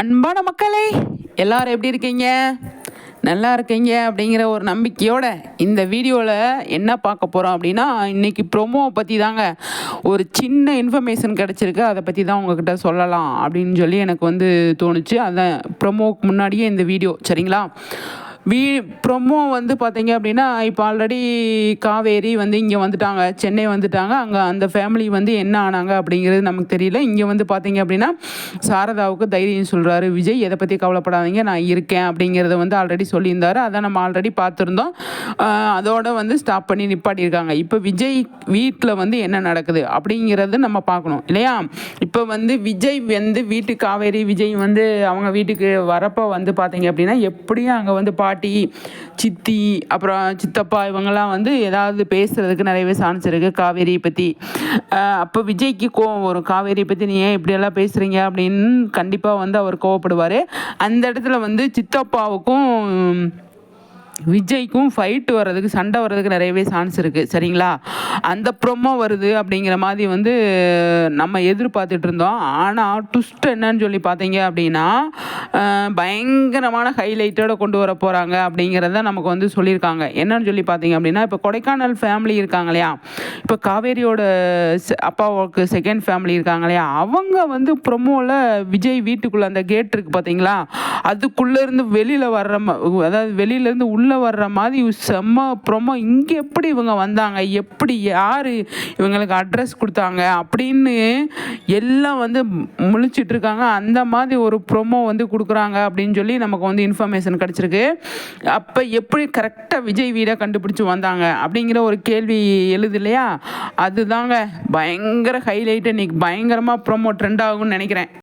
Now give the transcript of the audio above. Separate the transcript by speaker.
Speaker 1: அன்பான மக்களே எல்லாரும் எப்படி இருக்கீங்க? நல்லா இருக்கீங்க அப்படிங்கிற ஒரு நம்பிக்கையோட இந்த வீடியோவில் என்ன பார்க்க போகிறோம் அப்படின்னா இன்றைக்கி ப்ரொமோவை பற்றி தாங்க ஒரு சின்ன இன்ஃபர்மேஷன் கிடச்சிருக்கு. அதை பற்றி தான் உங்ககிட்ட சொல்லலாம் அப்படின்னு சொல்லி எனக்கு வந்து தோணுச்சு. அதான் ப்ரொமோவுக்கு முன்னாடியே இந்த வீடியோ சரிங்களா? வீ ப்ரொமோ வந்து பார்த்தீங்க அப்படின்னா இப்போ ஆல்ரெடி காவேரி வந்து இங்கே வந்துட்டாங்க. சென்னை வந்துட்டாங்க. அங்கே அந்த ஃபேமிலி வந்து என்ன ஆனாங்க அப்படிங்கிறது நமக்கு தெரியல. இங்கே வந்து பார்த்தீங்க அப்படின்னா சாரதாவுக்கு தைரியம் சொல்கிறாரு விஜய் எதை பற்றி கவலைப்படாதீங்க நான் இருக்கேன் அப்படிங்கிறத வந்து ஆல்ரெடி சொல்லியிருந்தாரு. அதை நம்ம ஆல்ரெடி பார்த்துருந்தோம். அதோட வந்து ஸ்டாப் பண்ணி நிப்பாட்டியிருக்காங்க. இப்போ விஜய் வீட்டில் வந்து என்ன நடக்குது அப்படிங்கிறது நம்ம பார்க்கணும் இல்லையா? இப்போ வந்து விஜய் வந்து வீட்டு காவேரி விஜய் வந்து அவங்க வீட்டுக்கு வரப்போ வந்து பார்த்தீங்க அப்படின்னா எப்படியும் அங்கே வந்து பா பாட்டி சித்தி அப்புறம் சித்தப்பா இவங்கெல்லாம் வந்து ஏதாவது பேசுகிறதுக்கு நிறையவே சான்ஸ் இருக்குது காவேரியை பற்றி அப்போ விஜய்க்கு கோவம் வரும். காவேரியை பற்றி நீ ஏன் இப்படியெல்லாம் பேசுகிறீங்க அப்படின்னு கண்டிப்பாக வந்து அவர் கோவப்படுவார். அந்த இடத்துல வந்து சித்தப்பாவுக்கும் விஜய்க்கும் ஃபைட் வர்றதுக்கு சண்டை வர்றதுக்கு நிறையவே சான்ஸ் இருக்குது சரிங்களா? அந்த ப்ரொமோ வருது அப்படிங்கிற மாதிரி வந்து நம்ம எதிர்பார்த்துட்டு இருந்தோம். ஆனால் ட்விஸ்ட் என்னன்னு சொல்லி பார்த்தீங்க அப்படின்னா பயங்கரமான ஹைலைட்டோட கொண்டு வர போகிறாங்க அப்படிங்கிறத நமக்கு வந்து சொல்லியிருக்காங்க. என்னன்னு சொல்லி பார்த்தீங்க அப்படின்னா இப்போ கொடைக்கானல் ஃபேமிலி இருக்காங்க இல்லையா? இப்போ காவேரியோட அப்பாவுக்கு செகண்ட் ஃபேமிலி இருக்காங்க இல்லையா? அவங்க வந்து ப்ரொமோவில் விஜய் வீட்டுக்குள்ளே அந்த கேட் இருக்குது பார்த்தீங்களா? அதுக்குள்ளேருந்து வெளியில் வர்ற அதாவது வெளியிலேருந்து உள்ளே வர்ற மாதிரி செம்ம ப்ரொமோ இங்கே எப்படி இவங்க வந்தாங்க? எப்படி யார் இவங்களுக்கு அட்ரஸ் கொடுத்தாங்க? அப்படின்னு எல்லாம் வந்து முழிச்சிட்ருக்காங்க அந்த மாதிரி ஒரு ப்ரொமோ வந்து கொடுக்குறாங்க அப்படின்னு சொல்லி நமக்கு வந்து இன்ஃபர்மேஷன் கிடச்சிருக்கு. அப்போ எப்படி கரெக்டாக விஜய் வீடை கண்டுபிடிச்சி வந்தாங்க அப்படிங்கிற ஒரு கேள்வி எழுது இல்லையா? அதுதாங்க. பயங்கர ஹைலைட்டு இன்னைக்கு பயங்கரமாக ப்ரொமோ ட்ரெண்ட் ஆகும்னு நினைக்கிறேன்.